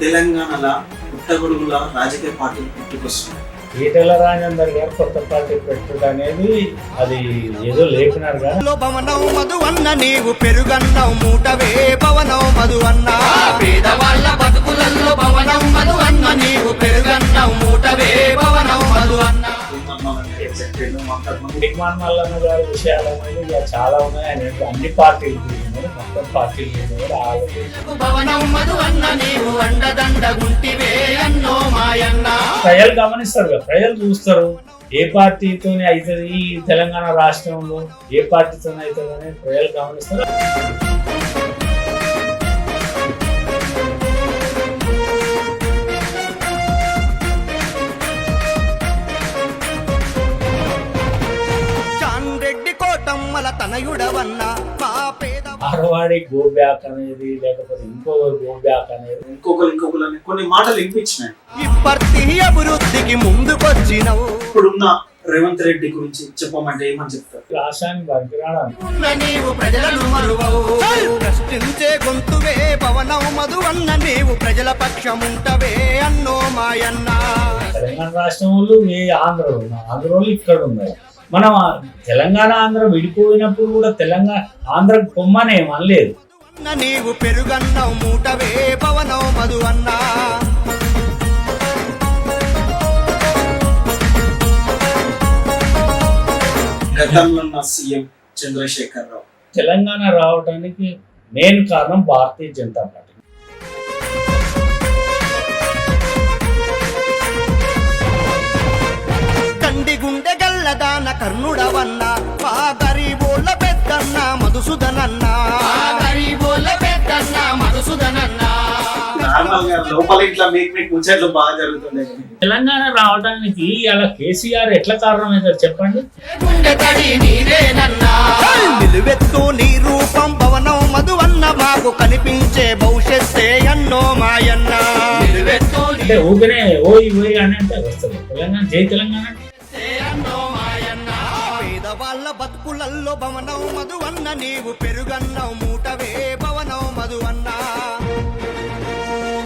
తెలంగాణలో పుట్టగొడుగుల రాజకీయ పార్టీలు పుట్టుకొస్తున్నాయి ఈటెల రాజేందర్ గారు కొత్త పార్టీ పెట్టుడు అనేది అది ఏదో లేపినారు కానీ లో భవనం మధు అన్న నీవు పెరుగన్నావు మూటవే భవనం మధు అన్న. పేదవాళ్ళ బతుకులలో భవనం మధు అన్న నీవు పెరుగన్నావు మూటవే భవనం మధు అన్న. తీర్మానాలని ఎగ్జెక్టెడ్ అంతకుముందు డిమాండ్ మల్లన్న గారి విషయాలు అనేది ఇక చాలా ఉన్నాయి. ఆయన అన్ని పార్టీలు తిరిగినారు. మొత్తం పార్టీలు తిరిగినారు. భవనం మధు అన్న నీవు అండదండ గుంటివే అన్నో మాయన్న ప్రజలు గమనిస్తారు కదా ప్రజలు చూస్తారు. ఏ పార్టీతోనే అవుతుంది ఈ తెలంగాణ రాష్ట్రంలో? ఏ పార్టీతోనే అవుతుంది అనేది ప్రజలు గమనిస్తారు. చాన్ రెడ్డి కోటమ్మల తనయుడవన్న మా పేద ఆడవాడి గో బ్యాక్ అనేది లేకపోతే ఇంకొకరు గో బ్యాక్ అనేది ఇంకొకరు ఇంకొకరు అని కొన్ని మాటలు వినిపించినాయి. ఇప్పటి అభివృద్ధికి ముందుకొచ్చినవు. ఇప్పుడున్న రేవంత్ రెడ్డి గురించి చెప్పమంటే ఏమని చెప్తారు? ఉన్న నీవు ప్రజలను మరువవు. ప్రశ్నించే గొంతువే భవనం మధు అన్న నీవు ప్రజల పక్షముంటవే అన్నో మాయన్న. తెలంగాణ రాష్ట్రం వాళ్ళు ఏ ఆంధ్ర వాళ్ళు ఆంధ్ర వాళ్ళు ఇక్కడ ఉన్నారు. మనం తెలంగాణ ఆంధ్ర విడిపోయినప్పుడు కూడా తెలంగాణ ఆంధ్రకు పొమ్మనే అనలేదు. నీవు పెరుగన్నావు మూటవే భవనం మధు గతంలో ఉన్న సీఎం చంద్రశేఖర్ రావు తెలంగాణ రావడానికి మెయిన్ కారణం భారతీయ జనతా పార్టీ. కండి గుండె గల్లదాన కర్ణుడవన్న మా గరీబోళ్ళ పెద్దన్న మధుసూదనన్న. గరీబోళ్ళ పెద్దన్న మధుసూదనన్న నార్మల్గా లోపల ఇట్లా మీకు మీకు ముచ్చట్లు బాగా జరుగుతుండే. తెలంగాణ రావడానికి అలా కేసీఆర్ ఎట్లా చెప్పండి? నిలువెత్తు నీ రూపం భవనం మధు అన్న మాకు కనిపించే భవిష్యత్తే అన్నో మాయన్న. నిలువెత్తు నీ అంటే ఊపినే ఓయి ఓయి అని అంటే వస్తుంది. తెలంగాణ జై తెలంగాణ. పేదవాళ్ళ బతుకులల్లో భవనం మధు అన్న నీవు పెరుగన్నావు